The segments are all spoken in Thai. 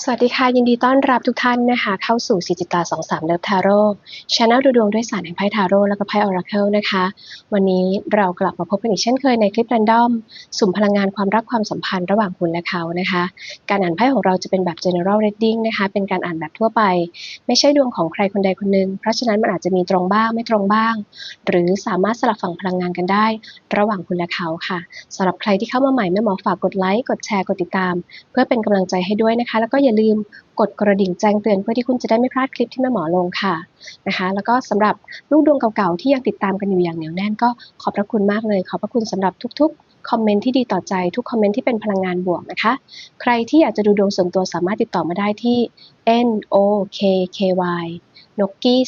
สวัสดีค่ะ ยินดีต้อนรับทุกท่านนะคะ เข้าสู่สีจิตาสองสามเลิฟทาโร่ชาแนลดูดวงด้วยศาสตร์แห่งไพ่ทาโร่แล้วก็ไพ่ออราเคิลนะคะ วันนี้เรากลับมาพบกันอีกเช่นเคยในคลิปแรนดอม สุ่มพลังงานความรักความสัมพันธ์ระหว่างคุณและเขานะคะ การอ่านไพ่ของเราจะเป็นแบบ general reading นะคะ เป็นการอ่านแบบทั่วไป ไม่ใช่ดวงของใครคนใดคนหนึ่งเพราะฉะนั้นมันอาจจะมีตรงบ้างไม่ตรงบ้าง หรือสามารถสลับฝั่งพลังงานกันได้ ระหว่างคุณและเขาค่ะสำหรับใครที่เข้ามาใหม่แม่หมอฝากกดไลค์กดแชร์กดติดตาม เพื่อเป็นกำลังใจให้ด้วยนะคะแล้วก็อย่าลืมกดกระดิ่งแจ้งเตือนเพื่อที่คุณจะได้ไม่พลาดคลิปที่แม่หมอลงค่ะนะคะ แล้วก็สำหรับลูกดวงเก่าๆที่ยังติดตามกันอยู่อย่างเหนียวแน่นก็ขอบพระคุณมากเลย ขอบพระคุณสำหรับทุกๆ คอมเมนต์ที่ดีต่อใจทุกคอมเมนต์ที่เป็นพลังงานบวกนะคะ ใครที่อยากจะดูดวงส่วนตัวสามารถติดต่อมาได้ที่ n o k k y นกกี้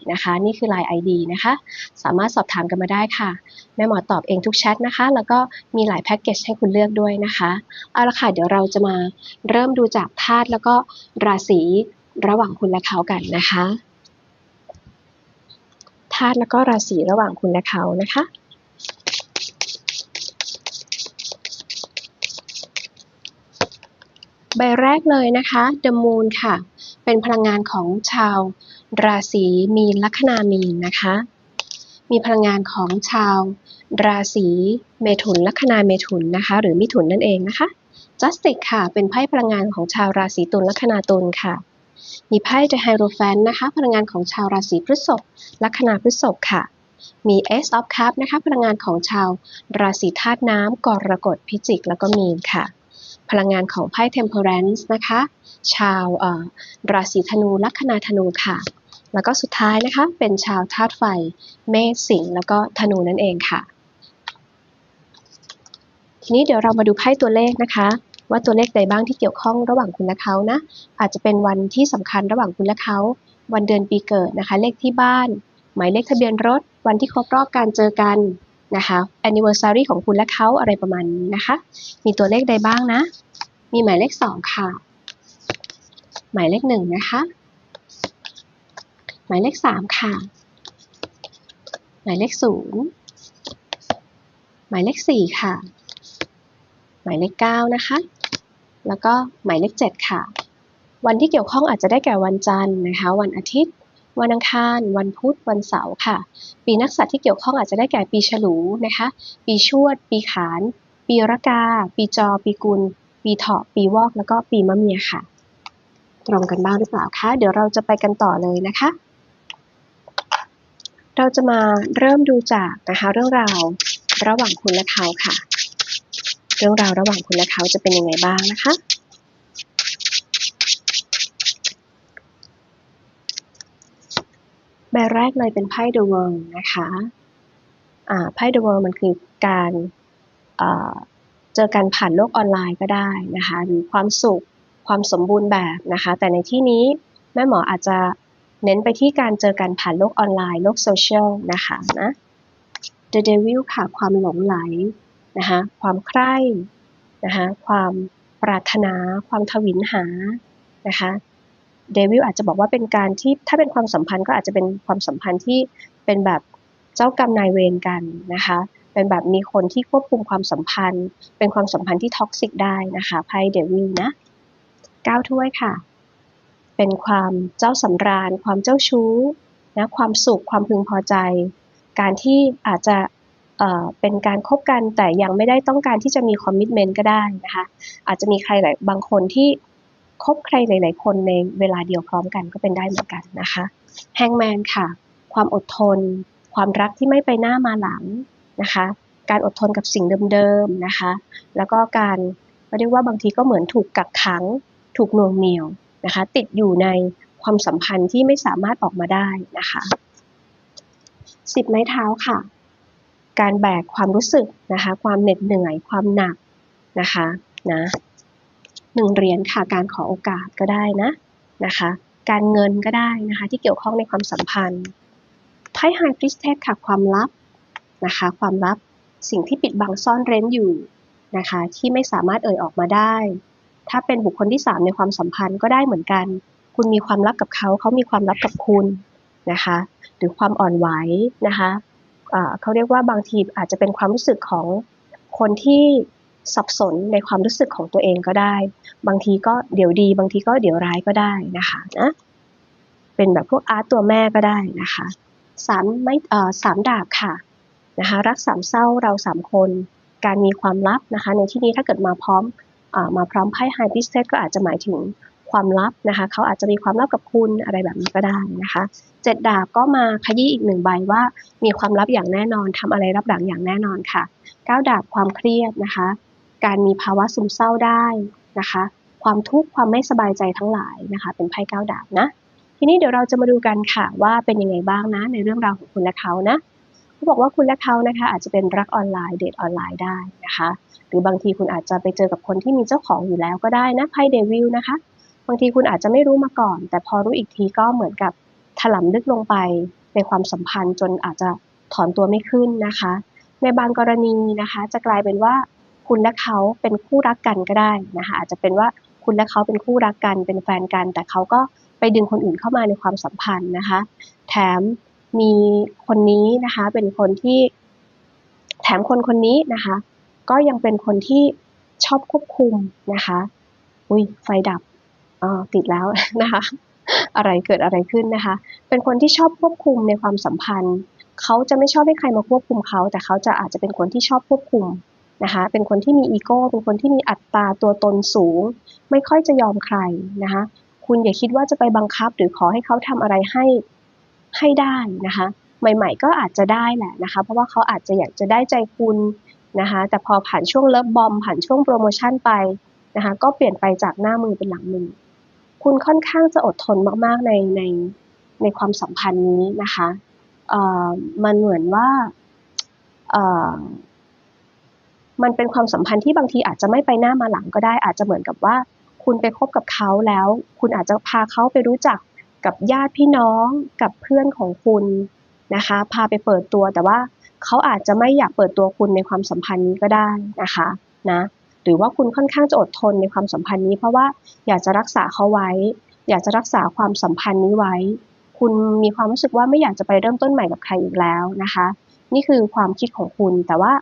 474 นะคะ นี่คือ Line ID นะคะ สามารถสอบถามกันมาได้ค่ะ แม่หมอตอบเองทุกแชทนะคะ แล้วก็มีหลายแพ็กเกจให้คุณเลือกด้วยนะคะ เอาละค่ะ เดี๋ยวเราจะมาเริ่มดูจากธาตุแล้วก็ราศีระหว่างคุณและเขากันนะคะธาตุแล้วก็ราศีระหว่างคุณและเขานะคะ ใบแรกเลยนะคะ The Moon ค่ะ เป็นพลังงานของชาวราศีมีนลัคนามีนนะคะ มีพลังงานของชาวราศีเมถุนลัคนาเมถุนนะคะ หรือมิถุนนั่นเองนะคะ Justice ค่ะ เป็นไพ่พลังงานของชาวราศีตุลลัคนาตุลค่ะ มีไพ่ The Hierophant นะคะ พลังงานของชาวราศีพฤษภลัคนาพฤษภค่ะมี Ace of Cups นะคะ พลังงานของชาวราศีธาตุน้ำกรกฎพิจิก แล้วก็มีนค่ะ พลังงานของไพ่ Temperance นะคะ ชาวราศีธนูลัคนาธนูค่ะ แล้วก็สุดท้ายนะคะ เป็นชาวธาตุไฟ เมษสิงห์แล้วก็ธนูนั่นเองค่ะ ทีนี้เดี๋ยวเรามาดูไพ่ตัวเลขนะคะ ว่าตัวเลขใดบ้างที่เกี่ยวข้องระหว่างคุณและเขานะ อาจจะเป็นวันที่สำคัญระหว่างคุณและเขาวันเดือนปีเกิดนะคะ เลขที่บ้าน หมายเลขทะเบียนรถ วันที่ครบรอบการเจอกัน นะคะ anniversary ของคุณและเขาอะไรประมาณนี้นะคะ มีตัวเลขใดบ้างนะ มีหมายเลขสองค่ะ หมายเลขหนึ่งนะคะ หมายเลขสามค่ะ หมายเลขศูนย์หมายเลขสี่ค่ะ หมายเลขเก้านะคะ แล้วก็หมายเลขเจ็ดค่ะ วันที่เกี่ยวข้องอาจจะได้แก่วันจันทร์นะคะ วันอาทิตย์ วันอังคาร วันพุธ วันเสาร์ค่ะ ปีนักษัตว์ที่เกี่ยวข้องอาจจะได้แก่ปีฉลูนะคะ ปีชวด ปีขาน ปีรากา ปีจอ ปีกุล ปีเถาะ ปีวอก แล้วก็ปีมะเมียค่ะ ตรงกันบ้างหรือเปล่าคะ เดี๋ยวเราจะไปกันต่อเลยนะคะ เราจะมาเริ่มดูจากนะคะเรื่องราวระหว่างคุณและเขาค่ะ เรื่องราวระหว่างคุณและเขาจะเป็นยังไงบ้างนะคะ ใบแรกเลยเป็นไพ่ The World นะคะไพ่ The World มันคือการเจอกันผ่านโลกออนไลน์ก็ได้นะคะหรือความสุขความสมบูรณ์แบบนะคะ แต่ในที่นี้แม่หมออาจจะเน้นไปที่การเจอกันผ่านโลกออนไลน์ โลกโซเชียลนะคะนะ The Devil ค่ะความหลงไหลนะคะความใคร่นะคะความปรารถนา ความทวินหานะคะ เดวิลอาจจะบอกว่าเป็นการที่ถ้าเป็นความสัมพันธ์ก็อาจจะเป็นความสัมพันธ์ที่เป็นแบบเจ้ากรรมนายเวรกันนะคะ เป็นแบบมีคนที่ควบคุมความสัมพันธ์ เป็นความสัมพันธ์ที่ท็อกซิกได้นะคะไพ่เดวิลนะเก้าถ้วยค่ะ เป็นความเจ้าสำราญ ความเจ้าชู้นะความสุขความพึงพอใจ การที่อาจจะเอ่อเป็นการคบกันแต่ยังไม่ได้ต้องการที่จะมีคอมมิชเมนต์ก็ได้นะคะ อาจจะมีใครหลายบางคนที่ คบใครหลาย ๆ คนในเวลาเดียวพร้อมกันก็เป็นได้เหมือนกันนะคะแฮงแมนค่ะ ความอดทน ความรักที่ไม่ไปหน้ามาหลังนะคะ การอดทนกับสิ่งเดิม ๆ นะคะ แล้วก็การเรียกว่าบางทีก็เหมือนถูกกักขัง ถูกน่วงเหนียวนะคะ ติดอยู่ในความสัมพันธ์ที่ไม่สามารถออกมาได้นะคะสิบไม้เท้าค่ะ การแบกความรู้สึกนะคะ ความเหน็ดเหนื่อย ความหนักนะคะนะ หนึ่งเหรียญค่ะการขอโอกาสก็ได้นะนะคะ การเงินก็ได้นะคะที่เกี่ยวข้องในความสัมพันธ์ไพ่ไฮพริสเทสค่ะความลับนะคะความลับสิ่งที่ปิดบังซ่อนเร้นอยู่นะคะที่ไม่สามารถเอ่ยออกมาได้ ถ้าเป็นบุคคลที่สามในความสัมพันธ์ก็ได้เหมือนกัน คุณมีความลับกับเขาเขามีความลับกับคุณนะคะหรือความอ่อนไหวนะคะเขาเรียกว่าบางทีอาจจะเป็นความรู้สึกของคนที่ สับสนในความรู้สึกของตัวเองก็ได้ บางทีก็เดี๋ยวดี บางทีก็เดี๋ยวร้ายก็ได้นะคะนะเป็นแบบพวกอาร์ตตัวแม่ก็ได้นะคะสามไม่เอ่อสามดาบค่ะนะคะรักสามเศร้าเราสามคนการมีความลับนะคะ ในที่นี้ถ้าเกิดมาพร้อมเออมาพร้อมไพ่ไฮพิสเซตก็อาจจะหมายถึงความลับนะคะเขาอาจจะมีความลับกับคุณอะไรแบบนี้ก็ได้นะคะเจ็ดดาบก็มาขยี้อีกหนึ่งใบว่ามีความลับอย่างแน่นอนทำอะไรรับหลังอย่างแน่นอนค่ะเก้าดาบความเครียดนะคะ การมีภาวะซึมเศร้าได้นะคะ ความทุกข์ความไม่สบายใจทั้งหลายนะคะ เป็นไพ่ก้าดาบนะ ทีนี้เดี๋ยวเราจะมาดูกันค่ะว่าเป็นยังไงบ้างนะ ในเรื่องราวของคุณและเขานะเขาบอกว่าคุณและเขานะคะ อาจจะเป็นรักออนไลน์เดทออนไลน์ได้นะคะ หรือบางทีคุณอาจจะไปเจอกับคนที่มีเจ้าของอยู่แล้วก็ได้นะไพ่เดวิลนะคะ บางทีคุณอาจจะไม่รู้มาก่อน แต่พอรู้อีกทีก็เหมือนกับถลำลึกลงไปในความสัมพันธ์จนอาจจะถอนตัวไม่ขึ้นนะคะ ในบางกรณีนะคะ จะกลายเป็นว่า คุณและเขาเป็นคู่รักกันก็ได้นะคะอาจจะเป็นว่าคุณและเขาเป็นคู่รักกันเป็นแฟนกัน แต่เขาก็ไปดึงคนอื่นเข้ามาในความสัมพันธ์นะคะ แถมมีคนนี้นะคะเป็นคนที่ แถมคนคนนี้นะคะ ก็ยังเป็นคนที่ชอบควบคุมนะคะ อุ้ยไฟดับอ๋อติดแล้วนะคะ อะไรเกิดอะไรขึ้นนะคะ เป็นคนที่ชอบควบคุมในความสัมพันธ์ เขาจะไม่ชอบให้ใครมาควบคุมเขา แต่เขาจะอาจจะเป็นคนที่ชอบควบคุม นะคะ เป็นคนที่มีอีโก้ เป็นคนที่มีอัตราตัวตนสูง ไม่ค่อยจะยอมใครนะคะ คุณอย่าคิดว่าจะไปบังคับหรือขอให้เขาทำอะไรให้ให้ได้นะคะ ใหม่ ๆ ก็อาจจะได้แหละนะคะ เพราะว่าเขาอาจจะอยากจะได้ใจคุณนะคะ แต่พอผ่านช่วงเลิฟบอมผ่านช่วงโปรโมชั่นไปนะคะ ก็เปลี่ยนไปจากหน้ามือเป็นหลังมือ คุณค่อนข้างจะอดทนมากๆในในในความสัมพันธ์นี้นะคะเอ่อมันเหมือนว่าเอ่อ มันเป็นความสัมพันธ์ที่บางทีอาจจะไม่ไปหน้ามาหลังก็ได้ อาจจะเหมือนกับว่า คุณไปคบกับเขาแล้ว คุณอาจจะพาเขาไปรู้จักกับญาติพี่น้องกับเพื่อนของคุณนะคะ พาไปเปิดตัวแต่ว่าเขาอาจจะไม่อยากเปิดตัวคุณในความสัมพันธ์นี้ก็ได้นะคะนะหรือว่าคุณค่อนข้างจะอดทนในความสัมพันธ์นี้เพราะว่าอยากจะรักษาเขาไว้ อยากจะรักษาความสัมพันธ์นี้ไว้ คุณมีความรู้สึกว่าไม่อยากจะไปเริ่มต้นใหม่กับใครอีกแล้วนะคะ นี่คือความคิดของคุณแต่ว่า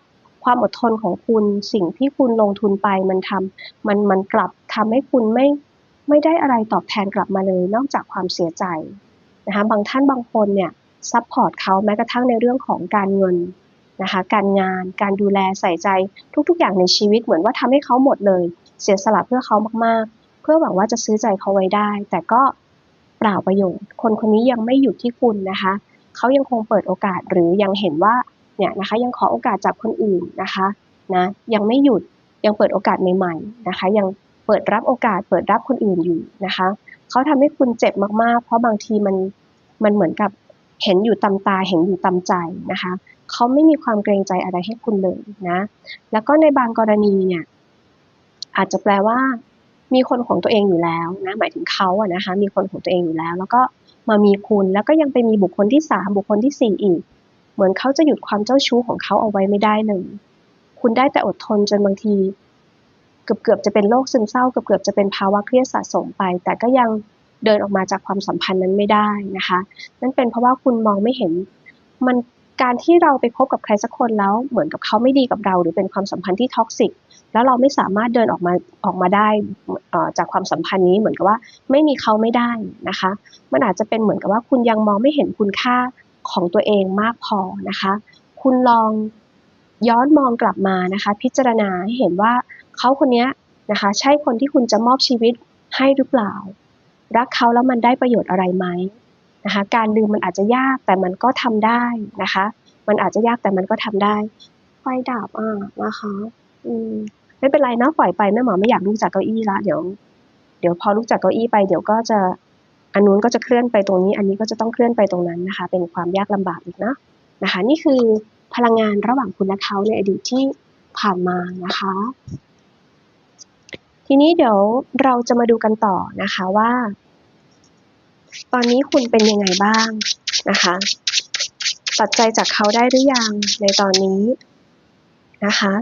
ความอดทนของคุณสิ่งที่คุณลงทุนไปมันทำมันมันกลับทำให้คุณไม่ไม่ได้อะไรตอบแทนกลับมาเลย นอกจากความเสียใจนะคะบางท่านบางคนเนี่ยซัพพอร์ตเขาแม้กระทั่งในเรื่องของการเงินนะคะการงานการดูแลใส่ใจทุก ๆ อย่างในชีวิตเหมือนว่าทำให้เขาหมดเลย เสียสละเพื่อเขามากๆ เพื่อหวังว่าจะซื้อใจเขาไว้ได้ แต่ก็เปล่าประโยชน์ คนคนนี้ยังไม่หยุดที่คุณนะคะ เขายังคงเปิดโอกาสหรือยังเห็นว่า เนี่ยนะคะยังขอโอกาสจากคนอื่นนะคะนะยังไม่หยุดยังเปิดโอกาสใหม่ๆนะคะ ยังเปิดรับโอกาสเปิดรับคนอื่นอยู่นะคะเขาทำให้คุณเจ็บมากๆ เพราะบางทีมันมันเหมือนกับเห็นอยู่ตำตาเห็นอยู่ตำใจนะคะเขาไม่มีความเกรงใจอะไรให้คุณเลยนะ แล้วก็ในบางกรณีเนี่ยอาจจะแปลว่า มีคนของตัวเองอยู่แล้วนะหมายถึงเขาอะนะคะ มีคนของตัวเองอยู่แล้ว แล้วก็มามีคุณแล้วก็ยังไปมีบุคคลที่สามบุคคลที่สี่อีก เหมือนเขาจะหยุดความเจ้าชู้ของเขาเอาไว้ไม่ได้เลยคุณได้แต่อดทนจนบางที เกือบเกือบจะเป็นโรคซึมเศร้าเกือบเกือบจะเป็นภาวะเครียดสะสมไป แต่ก็ยังเดินออกมาจากความสัมพันธ์นั้นไม่ได้นะคะ นั่นเป็นเพราะว่าคุณมองไม่เห็น มันการที่เราไปคบกับใครสักคนแล้ว เหมือนกับเขาไม่ดีกับเรา หรือเป็นความสัมพันธ์ที่ท็อกซิกแล้วเราไม่สามารถเดินออกมาออกมาได้จากความสัมพันธ์นี้เหมือนกับว่าไม่มีเขาไม่ได้นะคะ มันอาจจะเป็นเหมือนกับว่าคุณยังมองไม่เห็นคุณค่า ของตัวเองมากพอนะคะ คุณลองย้อนมองกลับมานะคะ พิจารณาให้เห็นว่าเขาคนนี้นะคะ ใช่คนที่คุณจะมอบชีวิตให้หรือเปล่า รักเขาแล้วมันได้ประโยชน์อะไรไหมนะคะ การลืมมันอาจจะยากแต่มันก็ทำได้นะคะ มันอาจจะยากแต่มันก็ทำได้ ไฟดับอะนะคะอืมไม่เป็นไรนะปล่อยไปแม่หมอไม่อยากลุกจากเก้าอี้ละเดี๋ยว เดี๋ยวพอลุกจากเก้าอี้ไปเดี๋ยวก็จะ อันนู้นก็จะเคลื่อนไปตรงนี้ อันนี้ก็จะต้องเคลื่อนไปตรงนั้นนะคะ เป็นความยากลำบากอีกนะนะคะ นี่คือพลังงานระหว่างคุณและเขาในอดีตที่ผ่านมานะคะ ทีนี้เดี๋ยวเราจะมาดูกันต่อนะคะว่า ตอนนี้คุณเป็นยังไงบ้างนะคะตัดใจจากเขาได้หรือยังในตอนนี้นะคะ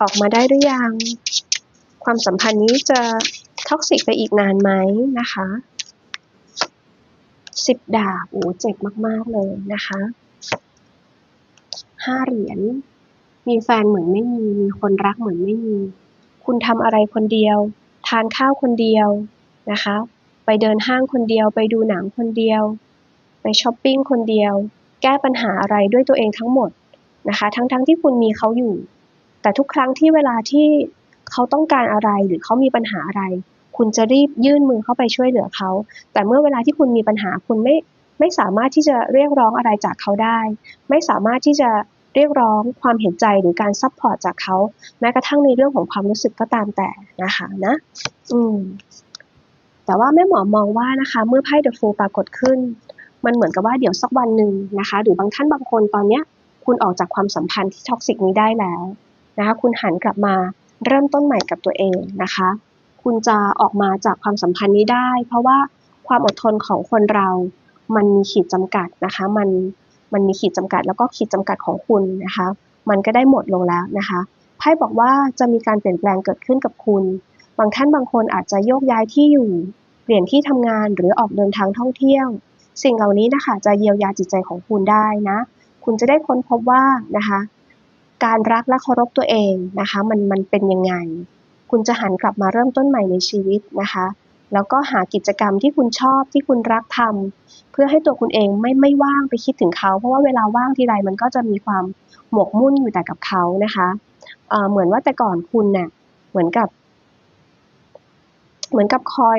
ออกมาได้หรือยัง ความสัมพันธ์นี้จะ ท็อกซิกไปอีกนานไหมนะคะสิบดาบโอ้เจ็บมาก ๆ เลยนะคะห้าเหรียญมีแฟนเหมือนไม่มี มีคนรักเหมือนไม่มี คุณทำอะไรคนเดียว ทานข้าวคนเดียวนะคะ ไปเดินห้างคนเดียว ไปดูหนังคนเดียว ไปช้อปปิ้งคนเดียว แก้ปัญหาอะไรด้วยตัวเองทั้งหมดนะคะ ทั้งๆทที่คุณมีเขาอยู่ แต่ทุกครั้งที่เวลาที่เขาต้องการอะไรหรือเขามีปัญหาอะไร คุณจะรีบยื่นมือเข้าไปช่วยเหลือเขา แต่เมื่อเวลาที่คุณมีปัญหาคุณไม่ไม่สามารถที่จะเรียกร้องอะไรจากเขาได้ ไม่สามารถที่จะเรียกร้องความเห็นใจหรือการซัพพอร์ตจากเขาแม้กระทั่งในเรื่องของความรู้สึกก็ตามแต่นะคะนะ อืม แต่ว่าแม่หมอมองว่านะคะ เมื่อไพ่เดอะฟูปรากฏขึ้น มันเหมือนกับว่าเดี๋ยวสักวันหนึ่งนะคะ หรือบางท่านบางคนตอนเนี้ย คุณออกจากความสัมพันธ์ที่ท็อกซิกนี้ได้แล้วนะคะ คุณหันกลับมาเริ่มต้นใหม่กับตัวเองนะคะ คุณจะออกมาจากความสัมพันธ์นี้ได้ เพราะว่าความอดทนของคนเรา มันมีขีดจำกัดนะคะ มันมันมีขีดจำกัด แล้วก็ขีดจำกัดของคุณนะคะ มันก็ได้หมดลงแล้วนะคะไพ่บอกว่าจะมีการเปลี่ยนแปลงเกิดขึ้นกับคุณ บางท่านบางคนอาจจะโยกย้ายที่อยู่ เปลี่ยนที่ทำงานหรือออกเดินทางท่องเที่ยว สิ่งเหล่านี้นะคะจะเยียวยาจิตใจของคุณได้นะ คุณจะได้ค้นพบว่านะคะ การรักและเคารพตัวเองนะคะ มันมันเป็นยังไง คุณจะหันกลับมาเริ่มต้นใหม่ในชีวิตนะคะ แล้วก็หากิจกรรมที่คุณชอบที่คุณรักทำเพื่อให้ตัวคุณเองไม่ไม่ว่างไปคิดถึงเขา เพราะว่าเวลาว่างทีไรมันก็จะมีความหมกมุ่นอยู่แต่กับเขานะคะเเหมือนว่าแต่ก่อนคุณเนี่ยเหมือนกับ เหมือนกับคอย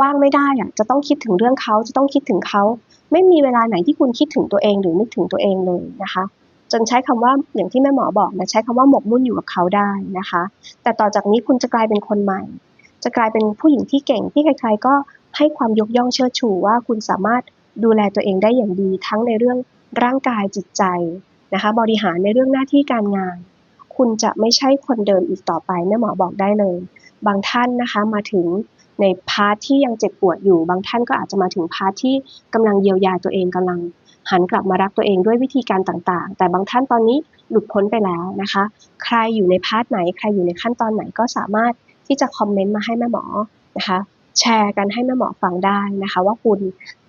ว่างไม่ได้อะจะต้องคิดถึงเรื่องเขาจะต้องคิดถึงเขา ไม่มีเวลาไหนที่คุณคิดถึงตัวเองหรือนึกถึงตัวเองเลยนะคะ นใช้คำว่าอย่างที่แม่หมอบอกนะใช้คำว่าหมกมุ่นอยู่กับเขาได้นะคะ แต่ต่อจากนี้คุณจะกลายเป็นคนใหม่ จะกลายเป็นผู้หญิงที่เก่งที่ใครๆก็ให้ความยกย่องเชิดชูว่าคุณสามารถดูแลตัวเองได้อย่างดี ทั้งในเรื่องร่างกายจิตใจนะคะ บริหารในเรื่องหน้าที่การงาน คุณจะไม่ใช่คนเดิมอีกต่อไปแม่หมอบอกได้เลย บางท่านนะคะมาถึงในพาร์ทที่ยังเจ็บปวดอยู่ บางท่านก็อาจจะมาถึงพาร์ทที่กำลังเยียวยาตัวเองกำลัง หันกลับมารักตัวเองด้วยวิธีการต่างๆ แต่บางท่านตอนนี้หลุดพ้นไปแล้วนะคะ ใครอยู่ในพาร์ทไหน ใครอยู่ในขั้นตอนไหนก็สามารถที่จะคอมเมนต์มาให้แม่หมอนะคะแชร์กันให้แม่หมอฟังได้นะคะ ว่าคุณ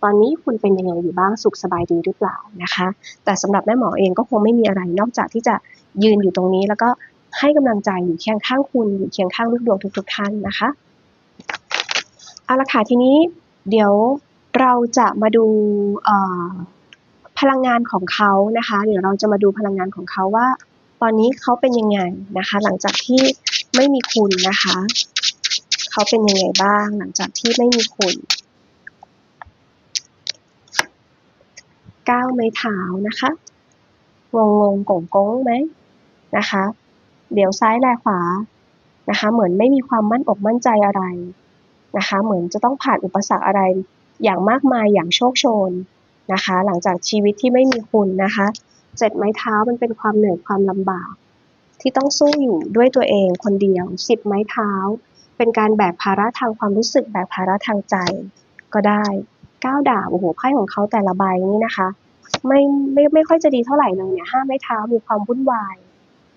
ตอนนี้คุณเป็นยังไงอยู่บ้างสุขสบายดีหรือเปล่านะคะ แต่สำหรับแม่หมอเองก็คงไม่มีอะไรนอกจากที่จะยืนอยู่ตรงนี้ แล้วก็ให้กำลังใจอยู่เคียงข้างคุณอยู่เคียงข้างลูกดวงทุก ๆ ท่านนะคะเอาละค่ะทีนี้เดี๋ยวเราจะมาดูอ่อ พลังงานของเขานะคะ เดี๋ยวเราจะมาดูพลังงานของเขาว่า ตอนนี้เขาเป็นยังไงนะคะ หลังจากที่ไม่มีคุณนะคะ เขาเป็นยังไงบ้าง หลังจากที่ไม่มีคุณก้าวไม้เท้านะคะงงงงโกงๆไหมนะคะ เดี๋ยวซ้ายแลขวานะคะ เหมือนไม่มีความมั่นอกมั่นใจอะไรนะคะ เหมือนจะต้องผ่านอุปสรรคอะไรอย่างมากมายอย่างโชคโชน นะคะ หลังจากชีวิตที่ไม่มีคุณนะคะเจ็ดไม้เท้ามันเป็นความเหนื่อยความลำบาก ที่ต้องสู้อยู่ด้วยตัวเองคนเดียวสิบไม้เท้า เป็นการแบกภาระทางความรู้สึกแบกภาระทางใจ ก็ได้เก้าดาบโอ้โหไพ่ของเขาแต่ละใบนี่นะคะ ไม่ไม่ไม่ค่อยจะดีเท่าไหร่เลยเนี่ยห้าไม้เท้ามีความวุ่นวาย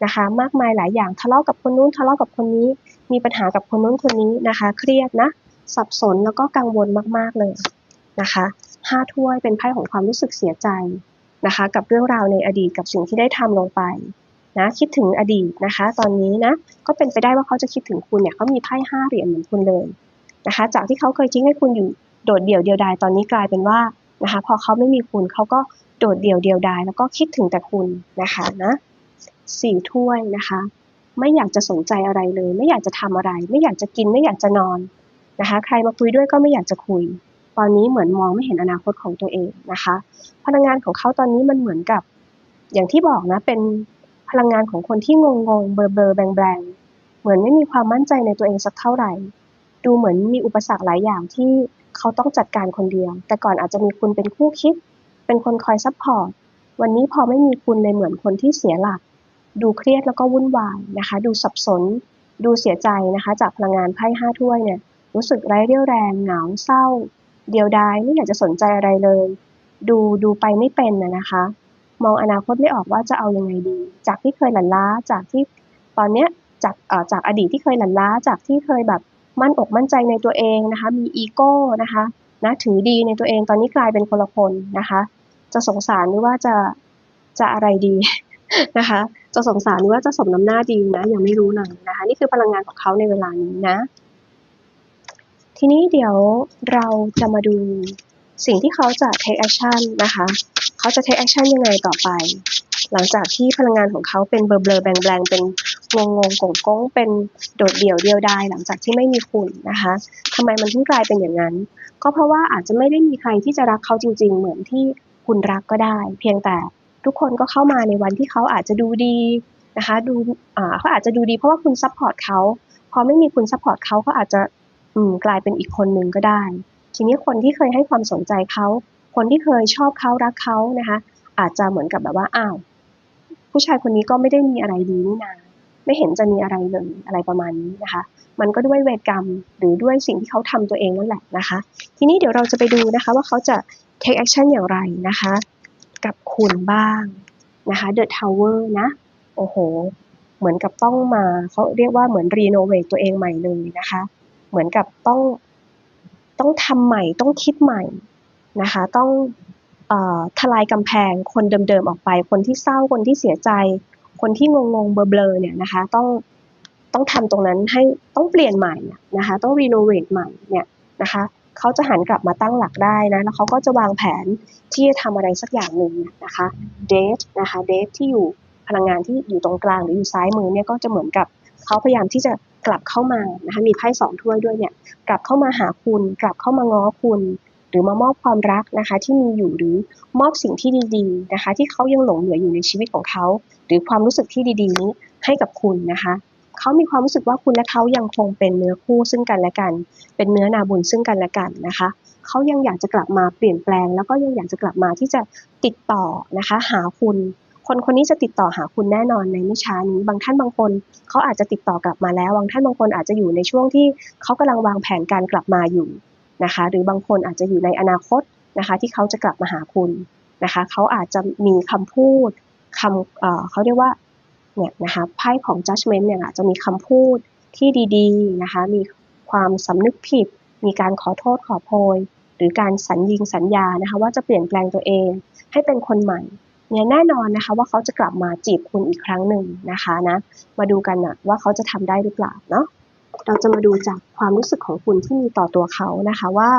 นะคะ มากมายหลายอย่างทะเลาะกับคนนู้นทะเลาะกับคนนี้ มีปัญหากับคนนู้นคนนี้นะคะ เครียดนะสับสนแล้วก็กังวลมากๆเลยนะคะ ห้าถ้วยเป็นไพ่ของความรู้สึกเสียใจนะคะ กับเรื่องราวในอดีตกับสิ่งที่ได้ทำลงไปนะคิดถึงอดีตนะคะ ตอนนี้นะก็เป็นไปได้ว่าเขาจะคิดถึงคุณเนี่ยเขามีไพ่ห้าเหรียญเหมือนคุณเลยนะคะ จากที่เขาเคยทิ้งให้คุณอยู่โดดเดี่ยวเดียวดายตอนนี้กลายเป็นว่านะคะ พอเขาไม่มีคุณเขาก็โดดเดี่ยวเดียวดายแล้วก็คิดถึงแต่คุณนะคะนะสี่ถ้วยนะคะ ไม่อยากจะสนใจอะไรเลย ไม่อยากจะทำอะไร ไม่อยากจะกินไม่อยากจะนอนนะคะ ใครมาคุยด้วยก็ไม่อยากจะคุย ตอนนี้เหมือนมองไม่เห็นอนาคตของตัวเองนะคะ พลังงานของเขาตอนนี้มันเหมือนกับ อย่างที่บอกนะเป็นพลังงานของคนที่งงงเบอร์เบอร์แบงแบงเหมือนไม่มีความมั่นใจในตัวเองสักเท่าไหร่ ดูเหมือนมีอุปสรรคหลายอย่างที่เขาต้องจัดการคนเดียว แต่ก่อนอาจจะมีคุณเป็นคู่คิด เป็นคนคอยซัพพอร์ต วันนี้พอไม่มีคุณเลยเหมือนคนที่เสียหลัก ดูเครียดแล้วก็วุ่นวายนะคะ ดูสับสน ดูเสียใจนะคะ จากพลังงานไพ่ห้าถ้วยเนี่ย รู้สึกไร้เรี่ยวแรง เหงา เศร้า เดียวดายไม่อยากจะสนใจอะไรเลย ดูดูไปไม่เป็นนะนะคะ มองอนาคตไม่ออกว่าจะเอายังไงดี จากที่เคยหลั่นล้าจากที่ตอนเนี้ยจากเอ่อจากอดีตที่เคยหลั่นล้าจากที่เคยแบบมั่นอกมั่นใจในตัวเองนะคะ มีอีโก้นะคะนะถือดีในตัวเองตอนนี้กลายเป็นคนละคนนะคะ จะสงสารหรือว่าจะจะอะไรดีนะคะ จะสงสารหรือว่าจะสมน้ำหน้าดีนะยังไม่รู้เลยนะคะ นี่คือพลังงานของเขาในเวลานี้นะ ทีนี้เดี๋ยวเราจะมาดูสิ่งที่เขาจะ take action นะคะ เขาจะ take action ยังไงต่อไป หลังจากที่พลังงานของเขาเป็นเบลอเบลอแบงแบงเป็นงงงงกงกงเป็นโดดเดี่ยวเดียวดายหลังจากที่ไม่มีคุณนะคะทำไมมันถึงกลายเป็นอย่างนั้น ก็เพราะว่าอาจจะไม่ได้มีใครที่จะรักเขาจริง ๆ เหมือนที่คุณรักก็ได้ เพียงแต่ทุกคนก็เข้ามาในวันที่เขาอาจจะดูดีนะคะ ดูอ่าเขาอาจจะดูดีเพราะว่าคุณซัพพอร์ตเขาพอไม่มีคุณซัพพอร์ตเขาเขาอาจจะ กลายเป็นอีกคนหนึ่งก็ได้ ทีนี้คนที่เคยให้ความสนใจเขา คนที่เคยชอบเขารักเขานะคะ อาจจะเหมือนกับแบบว่าอ้าวผู้ชายคนนี้ก็ไม่ได้มีอะไรดีนี่นาไม่เห็นจะมีอะไรเลยอะไรประมาณนี้นะคะ มันก็ด้วยเวรกรรมหรือด้วยสิ่งที่เขาทำตัวเองนั่นแหละนะคะ ทีนี้เดี๋ยวเราจะไปดูนะคะว่าเขาจะ take action อย่างไรนะคะ กับคุณบ้างนะคะ The Tower นะ โอ้โห เหมือนกับต้องมาเขาเรียกว่าเหมือนรีโนเวทตัวเองใหม่เลยนะคะ เหมือนกับต้องต้องทำใหม่ต้องคิดใหม่นะคะ ต้องออทลายกำแพงคนเดิมๆออกไป คนที่เศร้าคนที่เสียใจ คนที่งงๆเบลอๆเนี่ยนะคะต้องต้องทำตรงนั้นให้ต้องเปลี่ยนใหม่นะคะต้องรีโนเวทใหม่เนี่ยนะคะเขาจะหันกลับมาตั้งหลักได้นะแล้วเขาก็จะวางแผนที่จะทำอะไรสักอย่างหนึ่งนะคะเดทนะคะเดทที่อยู่พลังงานที่อยู่ตรงกลางหรืออยู่ซ้ายมือเนี่ยก็จะเหมือนกับเขาพยายามที่จะ กลับเข้ามานะคะมีไพ่สองถ้วยด้วยเนี่ยกลับเข้ามาหาคุณ กลับเข้ามาง้อคุณ หรือมามอบความรักนะคะ ที่มีอยู่หรือมอบสิ่งที่ดีๆนะคะ ที่เขายังหลงเหลืออยู่ในชีวิตของเขา หรือความรู้สึกที่ดี ๆ นี้ให้กับคุณนะคะเขามีความรู้สึกว่าคุณและเขายังคงเป็นเนื้อคู่ซึ่งกันและกัน เป็นเนื้อนาบุญซึ่งกันและกันนะคะเขายังอยากจะกลับมาเปลี่ยนแปลง แล้วก็ยังอยากจะกลับมาที่จะติดต่อนะคะ หาคุณ คนคนนี้จะติดต่อหาคุณแน่นอนในไม่ช้านี้ บางท่านบางคนเขาอาจจะติดต่อกลับมาแล้ว บางท่านบางคนอาจจะอยู่ในช่วงที่เขากำลังวางแผนการกลับมาอยู่นะคะ หรือบางคนอาจจะอยู่ในอนาคตนะคะที่เขาจะกลับมาหาคุณนะคะเขาอาจจะมีคำพูดคำเออเขาเรียกว่าเนี่ยนะคะไพ่ของ judgment เนี่ยอาจจะมีคำพูดที่ดีๆนะคะมีความสำนึกผิด มีการขอโทษขอโพย หรือการสัญญิงสัญญานะคะว่าจะเปลี่ยนแปลงตัวเองให้เป็นคนใหม่ เนี่ยแน่นอนนะคะว่าเขาจะกลับมาจีบคุณอีกครั้งหนึ่งนะคะนะ มาดูกันนะว่าเขาจะทำได้หรือเปล่าเนาะ เราจะมาดูจากความรู้สึกของคุณที่มีต่อตัวเขานะคะว่า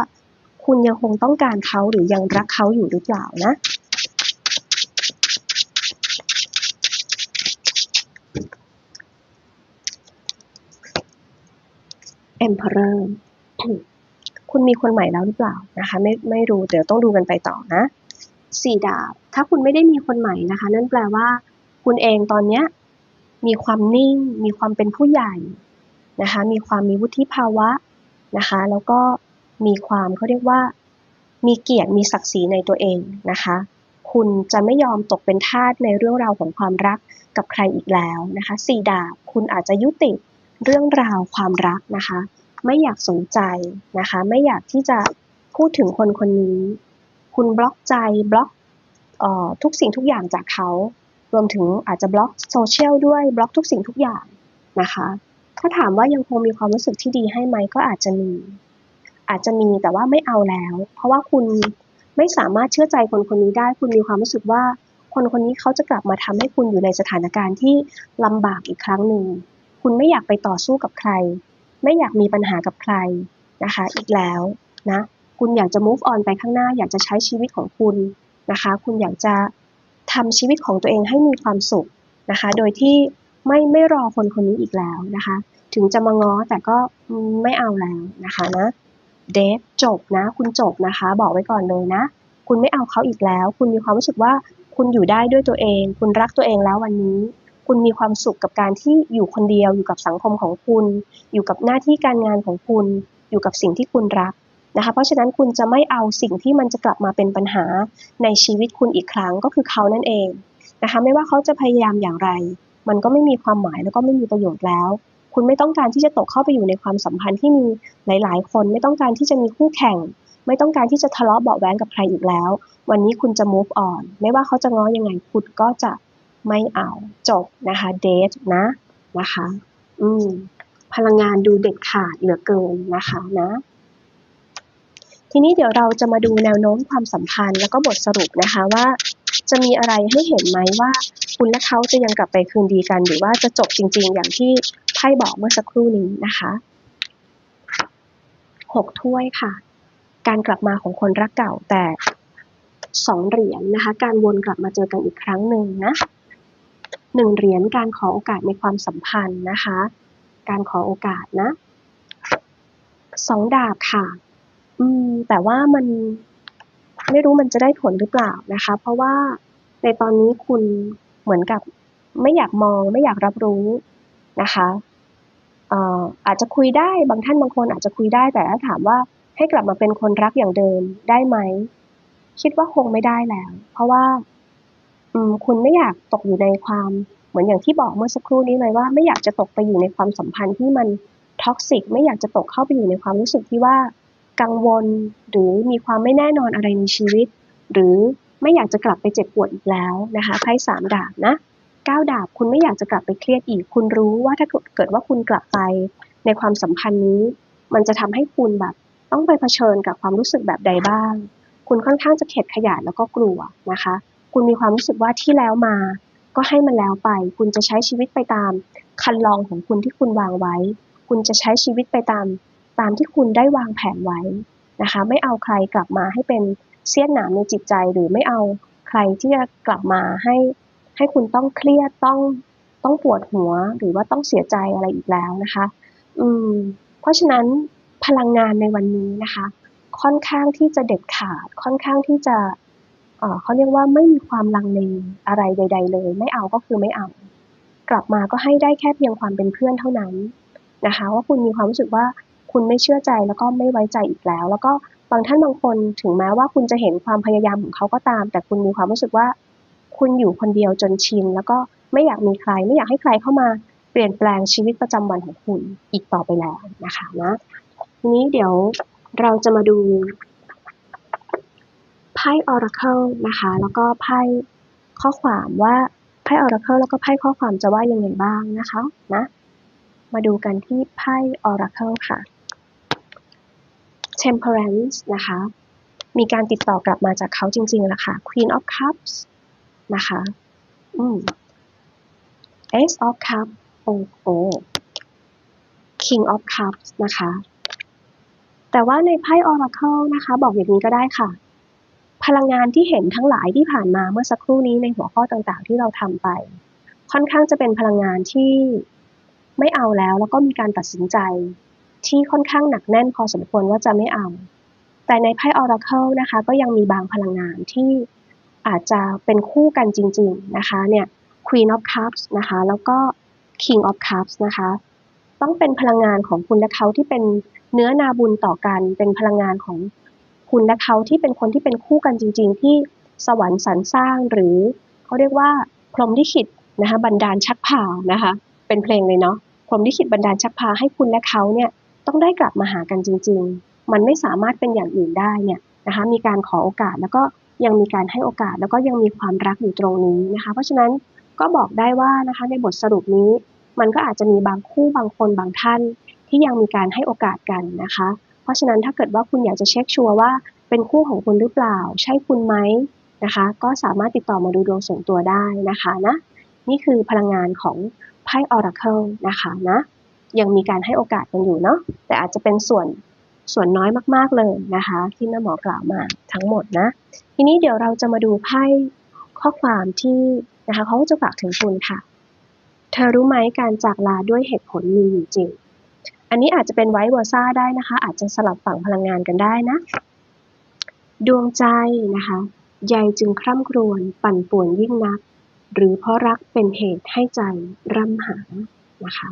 คุณยังคงต้องการเขาหรือยังรักเขาอยู่หรือเปล่านะ Emperor คุณมีคนใหม่แล้วหรือเปล่านะคะ ไม่ไม่รู้เดี๋ยวต้องดูกันไปต่อนะ สี่ดาบ ถ้าคุณไม่ได้มีคนใหม่นะคะ นั่นแปลว่า คุณเองตอนเนี้ยมีความนิ่ง มีความเป็นผู้ใหญ่นะคะ มีความมีวุฒิภาวะนะคะ แล้วก็มีความเขาเรียกว่า มีเกียรติ มีศักดิ์ศรีในตัวเองนะคะ คุณจะไม่ยอมตกเป็นทาสในเรื่องราวของความรักกับใครอีกแล้วนะคะสี่ดาบ คุณอาจจะยุติเรื่องราวความรักนะคะ ไม่อยากสนใจนะคะ ไม่อยากที่จะพูดถึงคนคนนี้ คุณบล็อกใจบล็อกออทุกสิ่งทุกอย่างจากเขา รวมถึงอาจจะบล็อกโซเชียลด้วยบล็อกทุกสิ่งทุกอย่างนะคะ ถ้าถามว่ายังคงมีความรู้สึกที่ดีให้ไหมก็อาจจะมี อาจจะมีแต่ว่าไม่เอาแล้ว เพราะว่าคุณไม่สามารถเชื่อใจคนคนนี้ได้ คุณมีความรู้สึกว่าคนคนนี้เขาจะกลับมาทำให้คุณอยู่ในสถานการณ์ที่ลำบากอีกครั้งหนึ่ง คุณไม่อยากไปต่อสู้กับใคร ไม่อยากมีปัญหากับใครนะคะ อีกแล้วนะ คุณอยากจะ move on ไปข้างหน้า อยากจะใช้ชีวิตของคุณนะคะ คุณอยากจะทำชีวิตของตัวเองให้มีความสุขนะคะ โดยที่ไม่ไม่รอคนคนนี้อีกแล้วนะคะ ถึงจะมาง้อแต่ก็ไม่เอาแล้วนะคะนะเดทจบนะ คุณจบนะคะ บอกไว้ก่อนเลยนะ คุณไม่เอาเขาอีกแล้ว คุณมีความรู้สึกว่าคุณอยู่ได้ด้วยตัวเอง คุณรักตัวเองแล้ววันนี้ คุณมีความสุขกับการที่อยู่คนเดียวอยู่กับสังคมของคุณ อยู่กับหน้าที่การงานของคุณ อยู่กับสิ่งที่คุณรัก นะคะเพราะฉะนั้นคุณจะไม่เอาสิ่งที่มันจะกลับมาเป็นปัญหาในชีวิตคุณอีกครั้งก็คือเขานั่นเองนะคะไม่ว่าเขาจะพยายามอย่างไร มันก็ไม่มีความหมายแล้วก็ไม่มีประโยชน์แล้ว คุณไม่ต้องการที่จะตกเข้าไปอยู่ในความสัมพันธ์ที่มีหลาย ๆ คน ไม่ต้องการที่จะมีคู่แข่ง ไม่ต้องการที่จะทะเลาะเบาะแว้งกับใครอีกแล้ว วันนี้คุณจะ move on ไม่ว่าเขาจะง้อยังไงคุณก็จะไม่เอาจบนะคะเดทนะนะคะ อืมพลังงานดูเด็ดขาดเหลือเกินนะคะนะ ทีนี้เดี๋ยวเราจะมาดูแนวโน้มความสัมพันธ์ แล้วก็บทสรุปนะคะว่า จะมีอะไรให้เห็นไหมว่า คุณและเขาจะยังกลับไปคืนดีกัน หรือว่าจะจบจริง ๆ อย่างที่ไพ่บอกเมื่อสักครู่นี้นะคะหกถ้วยค่ะ การกลับมาของคนรักเก่าแต่สองเหรียญนะคะ การวนกลับมาเจอกันอีกครั้งหนึ่งนะหนึ่งเหรียญการขอโอกาสในความสัมพันธ์นะคะ การขอโอกาสนะสองดาบค่ะ อืม แต่ว่ามันไม่รู้มันจะได้ผลหรือเปล่านะคะ เพราะว่าในตอนนี้คุณเหมือนกับไม่อยากมองไม่อยากรับรู้นะคะเอ่ออาจจะคุยได้บางท่านบางคนอาจจะคุยได้แต่ถ้าถามว่าให้กลับมาเป็นคนรักอย่างเดิมได้ไหมคิดว่าคงไม่ได้แล้ว เพราะว่า อืม คุณไม่อยากตกอยู่ในความเหมือนอย่างที่บอกเมื่อสักครู่นี้เลยว่าไม่อยากจะตกไปอยู่ในความสัมพันธ์ที่มันท็อกซิกไม่อยากจะตกเข้าไปอยู่ในความรู้สึกที่ว่า กังวล หรือมีความไม่แน่นอนอะไรในชีวิต หรือไม่อยากจะกลับไปเจ็บปวดอีกแล้วนะคะไพ่สามดาบนะเก้าดาบคุณไม่อยากจะกลับไปเครียดอีก คุณรู้ว่าถ้าเกิดว่าคุณกลับไปในความสัมพันธ์นี้ มันจะทำให้คุณแบบต้องไปเผชิญกับความรู้สึกแบบใดบ้าง คุณค่อนข้างจะเข็ดขยาดแล้วก็กลัวนะคะ คุณมีความรู้สึกว่าที่แล้วมา ก็ให้มันแล้วไป คุณจะใช้ชีวิตไปตามคันลองของคุณที่คุณวางไว้ คุณจะใช้ชีวิตไปตาม ตามที่คุณได้วางแผนไว้นะคะ ไม่เอาใครกลับมาให้เป็นเสี้ยนหนามในจิตใจ หรือไม่เอาใครที่จะกลับมาให้ให้คุณต้องเครียดต้องต้องปวดหัวหรือว่าต้องเสียใจอะไรอีกแล้วนะคะ อืม เพราะฉะนั้นพลังงานในวันนี้นะคะ ค่อนข้างที่จะเด็ดขาด ค่อนข้างที่จะเเขาเรียกว่าไม่มีความลังเลอะไรใด ๆ เลย ไม่เอาก็คือไม่เอา กลับมาก็ให้ได้แค่เพียงความเป็นเพื่อนเท่านั้นนะคะ ว่าคุณมีความรู้สึกว่า คุณไม่เชื่อใจแล้วก็ไม่ไว้ใจอีกแล้ว แล้วก็บางท่านบางคนถึงแม้ว่าคุณจะเห็นความพยายามของเขาก็ตาม แต่คุณมีความรู้สึกว่า คุณอยู่คนเดียวจนชินแล้วก็ไม่อยากมีใคร ไม่อยากให้ใครเข้ามาเปลี่ยนแปลงชีวิตประจำวันของคุณอีกต่อไปแล้วนะคะนะทีนี้เดี๋ยวเราจะมาดูไพ่ Oracle นะคะ แล้วก็ไพ่ข้อความว่าไพ่ Oracle แล้วก็ไพ่ข้อความจะว่ายังไงบ้างนะคะนะมาดูกันที่ไพ่ Oracle ค่ะ Temperance นะคะ มีการติดต่อกลับมาจากเขาจริงๆแหละค่ะ Queen of Cups นะคะอืม Ace of Cups โอ้โอ King of Cups นะคะ แต่ว่าในไพ่ Oracle นะคะ บอกอย่างนี้ก็ได้ค่ะ พลังงานที่เห็นทั้งหลายที่ผ่านมาเมื่อสักครู่นี้ในหัวข้อต่างๆ ที่เราทำไป ค่อนข้างจะเป็นพลังงานที่ไม่เอาแล้ว แล้วก็มีการตัดสินใจ ที่ค่อนข้างหนักแน่นพอสมควรว่าจะไม่เอา แต่ในไพ่ Oracle นะคะ ก็ยังมีบางพลังงานที่อาจจะเป็นคู่กันจริง ๆนะคะเนี่ย Queen of Cups นะคะ แล้วก็ King of Cups นะคะ ต้องเป็นพลังงานของคุณและเขาที่เป็นเนื้อนาบุญต่อกัน เป็นพลังงานของคุณและเขาที่เป็นคนที่เป็นคู่กันจริง ๆ ที่สวรรค์สรรสร้างหรือเขาเรียกว่าพรหมลิขิตนะคะบันดาลชักพานะคะ เป็นเพลงเลยเนาะพรหมลิขิตบันดาลชักพาให้คุณและเขาเนี่ย ต้องได้กลับมาหากันจริง ๆ มันไม่สามารถเป็นอย่างอื่นได้เนี่ยนะคะมีการขอโอกาสแล้วก็ยังมีการให้โอกาสแล้วก็ยังมีความรักอยู่ตรงนี้นะคะเพราะฉะนั้นก็บอกได้ว่านะคะในบทสรุปนี้ มันก็อาจจะมีบางคู่บางคนบางท่านที่ยังมีการให้โอกาสกันนะคะ เพราะฉะนั้นถ้าเกิดว่าคุณอยากจะเช็คชัวร์ว่าเป็นคู่ของคุณหรือเปล่า ใช่คุณไหมนะคะ ก็สามารถติดต่อมาดูดวงส่วนตัวได้นะคะนะนี่คือพลังงานของไพ่ Oracle นะคะนะ ยังมีการให้โอกาสกันอยู่เนาะแต่อาจจะเป็นส่วนส่วนน้อยมากๆเลยนะคะ ที่แม่หมอกล่าวมาทั้งหมดนะ ทีนี้เดี๋ยวเราจะมาดูไพ่ข้อความที่นะคะเขาจะฝากถึงคุณค่ะ เธอรู้ไหมการจากลาด้วยเหตุผลมีอยู่จริง อันนี้อาจจะเป็นไวเวอร์ซ่าได้นะคะ อาจจะสลับฝั่งพลังงานกันได้นะ ดวงใจนะคะใยจึงคร่ำครวญปั่นป่วนยิ่งนัก หรือเพราะรักเป็นเหตุให้ใจร่ำหานะคะ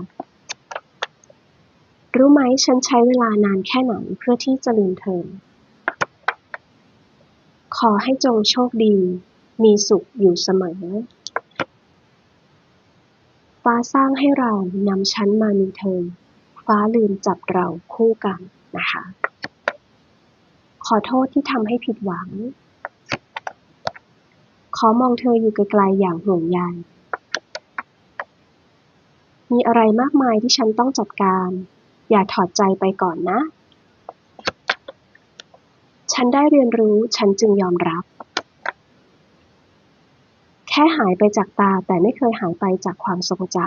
รู้ไหมฉันใช้เวลานานแค่ไหนเพื่อที่จะลืมเธอ ขอให้จงโชคดี มีสุขอยู่เสมอ ฟ้าสร้างให้เรานำฉันมามีเธอ ฟ้าลืมจับเราคู่กันนะคะ ขอโทษที่ทำให้ผิดหวัง ขอมองเธออยู่ไกลๆอย่างห่วงใยมีอะไรมากมายที่ฉันต้องจัดการ อย่าถอดใจไปก่อนนะ ฉันได้เรียนรู้ฉันจึงยอมรับ แค่หายไปจากตาแต่ไม่เคยหายไปจากความทรงจ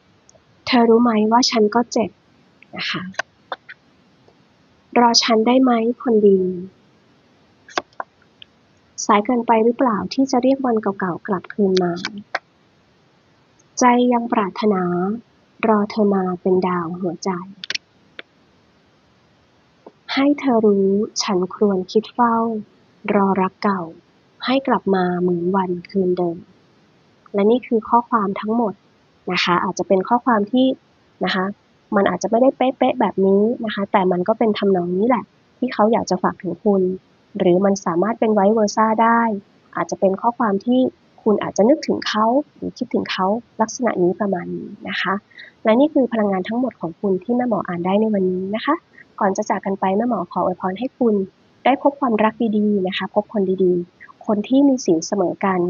ำ เธอรู้ไหมว่าฉันก็เจ็บนะคะ รอฉันได้ไหมคนดี สายเกินไปหรือเปล่าที่จะเรียกวันเก่าๆกลับคืนมา ใจยังปรารถนา รอเธอมาเป็นดาวหัวใจ ให้เธอรู้ฉันครวญคิดเฝ้า รอรักเก่า ให้กลับมาเหมือนวันคืนเดิม และนี่คือข้อความทั้งหมดนะคะ อาจจะเป็นข้อความที่นะคะ มันอาจจะไม่ได้เป๊ะๆแบบนี้นะคะ แต่มันก็เป็นทำนองนี้แหละ ที่เขาอยากจะฝากถึงคุณ หรือมันสามารถเป็นไวเวอร์ซ่าได้ อาจจะเป็นข้อความที่ คุณอาจจะนึกถึงเขาหรือคิดถึงเขาลักษณะนี้ประมาณนี้นะคะ และนี่คือพลังงานทั้งหมดของคุณที่แม่หมออ่านได้ในวันนี้นะคะ ก่อนจะจากกันไปแม่หมอขออวยพรให้คุณ ได้พบความรักดีๆนะคะ พบคนดีๆ คนที่มีศีลเสมอกัน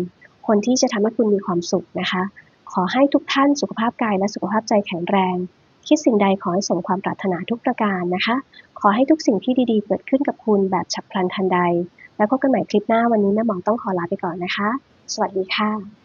คนที่จะทำให้คุณมีความสุขนะคะ ขอให้ทุกท่านสุขภาพกายและสุขภาพใจแข็งแรง คิดสิ่งใดขอให้สมความปรารถนาทุกประการนะคะ ขอให้ทุกสิ่งที่ดีๆ เกิดขึ้นกับคุณแบบฉับพลันทันใด แล้วพบกันใหม่คลิปหน้าวันนี้แม่หมอต้องขอลาไปก่อนนะคะ สวัสดีค่ะ